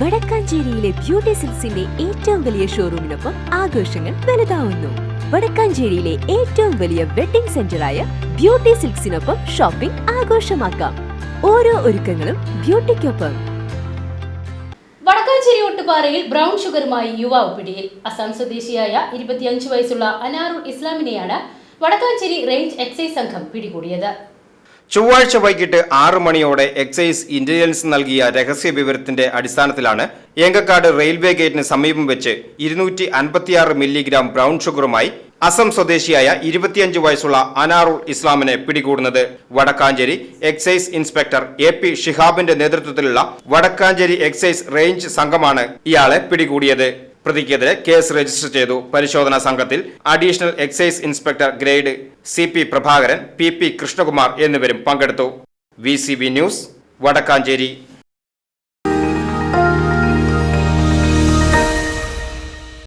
വടക്കാഞ്ചേരിയിലെ beauty സിൽസിന്റെ ഏറ്റവും വലിയ ഷോറൂമിനൊപ്പം ആഘോഷങ്ങൾ വലുതാവുന്നു. വടക്കാഞ്ചേരിയിലെ ഏറ്റവും വലിയ വെഡിംഗ് സെന്ററായ ബ്യൂട്ടി സിൽക്സിനൊപ്പം ഷോപ്പിംഗ് ആഘോഷമാക്കാം. ഓരോ ഒരുക്കങ്ങളും ബ്യൂട്ടിക്കൊപ്പം. വടക്കാഞ്ചേരി ഒട്ടുപാറയിൽ ബ്രൗൺ ഷുഗറുമായി യുവാവ് പിടിയിൽ. അസം സ്വദേശിയായ ഇരുപത്തിയഞ്ച് വയസ്സുള്ള അനാറുൽ ഇസ്ലാമിനെയാണ് വടക്കാഞ്ചേരി റേഞ്ച് എക്സൈസ് സംഘം പിടികൂടിയത്. ചൊവ്വാഴ്ച വൈകിട്ട് ആറു മണിയോടെ എക്സൈസ് ഇന്റലിജൻസ് നൽകിയ രഹസ്യ വിവരത്തിന്റെ അടിസ്ഥാനത്തിലാണ് ഏങ്കക്കാട് റെയിൽവേ ഗേറ്റിന് സമീപം വെച്ച് ഇരുന്നൂറ്റി അൻപത്തിയാറ് മില്ലിഗ്രാം ബ്രൗൺ ഷുഗറുമായി അസം സ്വദേശിയായ ഇരുപത്തിയഞ്ച് വയസ്സുള്ള അനാറുൾ ഇസ്ലാമിനെ പിടികൂടുന്നത്. Vadakkanchery excise inspector A P ഷിഹാബിന്റെ നേതൃത്വത്തിലുള്ള വടക്കാഞ്ചേരി എക്സൈസ് റേഞ്ച് സംഘമാണ് ഇയാളെ പിടികൂടിയത്. പ്രതിക്കെതിരെ കേസ് രജിസ്റ്റർ ചെയ്തു പരിശോധനാ സംഘത്തിൽ additional excise inspector grade C P Prabhakaran P P Krishnakumar എന്നിവരും പങ്കെടുത്തു. V news Vadakkanchery.